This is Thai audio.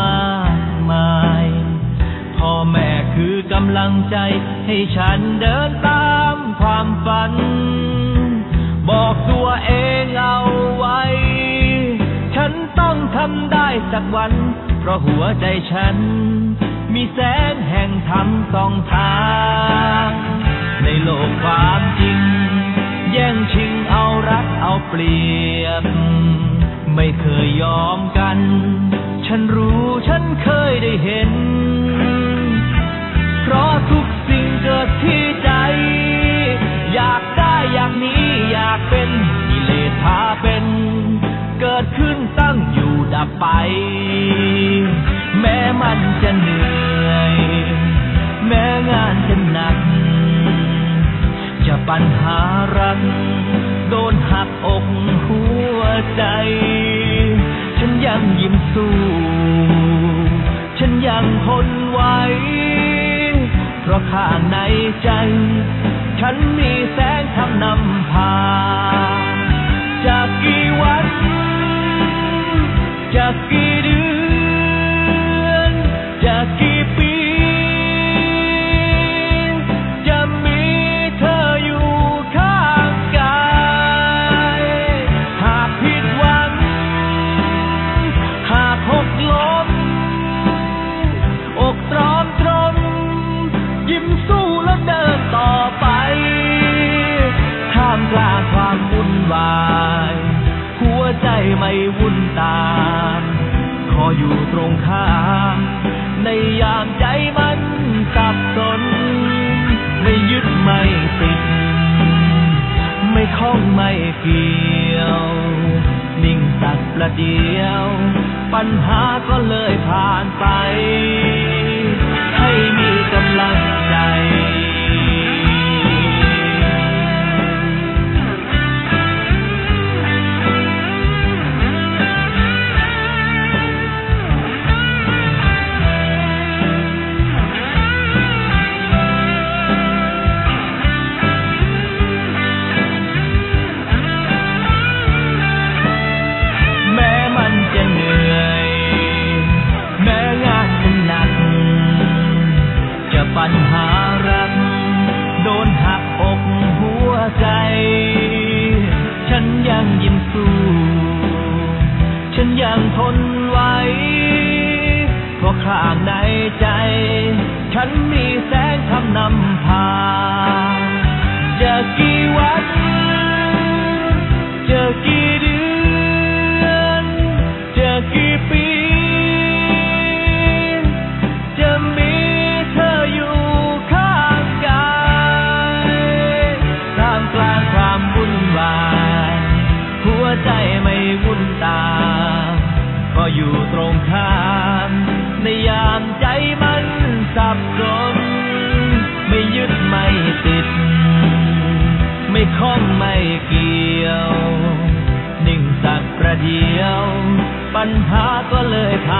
มากมายพ่อแม่คือกำลังใจให้ฉันเดินตามความฝัน บอกตัวเองเอาไว้ ฉันต้องทำได้สักวัน เพราะหัวใจฉัน มีแสงแห่งธรรมสองทาง ในโลกความจริง แย่งชิงเอารักเอาเปรียบ ไม่เคยยอมกัน ฉันรู้ฉันเคยได้เห็น เพราะทุกสิ่งเกิดที่ใจ อยากได้อยากมีอยากเป็นกิเลสพาเป็น เกิดขึ้นตั้งอยู่ดับไป แม้มันจะเหนื่อย แม้งานจะหนัก จะปัญหารัก โดนหักอกหัวใจ ฉันยังยิ้มสู้ ฉันยังทนไหว เพราะข้างในใจ ฉันมีแสงทำนำพา วุ่นตามขออยู่ตรงข้าม ในยามใจมันสับสน ไม่ยึดไม่ติด ไม่คล้องไม่เกี่ยว นิ่งสักประเดียว ปัญหาก็เลย ฉันมีแสงธรรมนำพาจะกี่วันจะกี่เดือนจะกี่ปี จะมีเธออยู่ข้างกายท่ามกลางความวุ่นวายหัวใจไม่วุ่นตามก็อยู่ตรงข้ามในยามใจมัน สับสน ไม่ยึดไม่ติด ไม่คล้องไม่เกี่ยว นิ่งสักประเดียว ปัญหาก็เลยผ่าน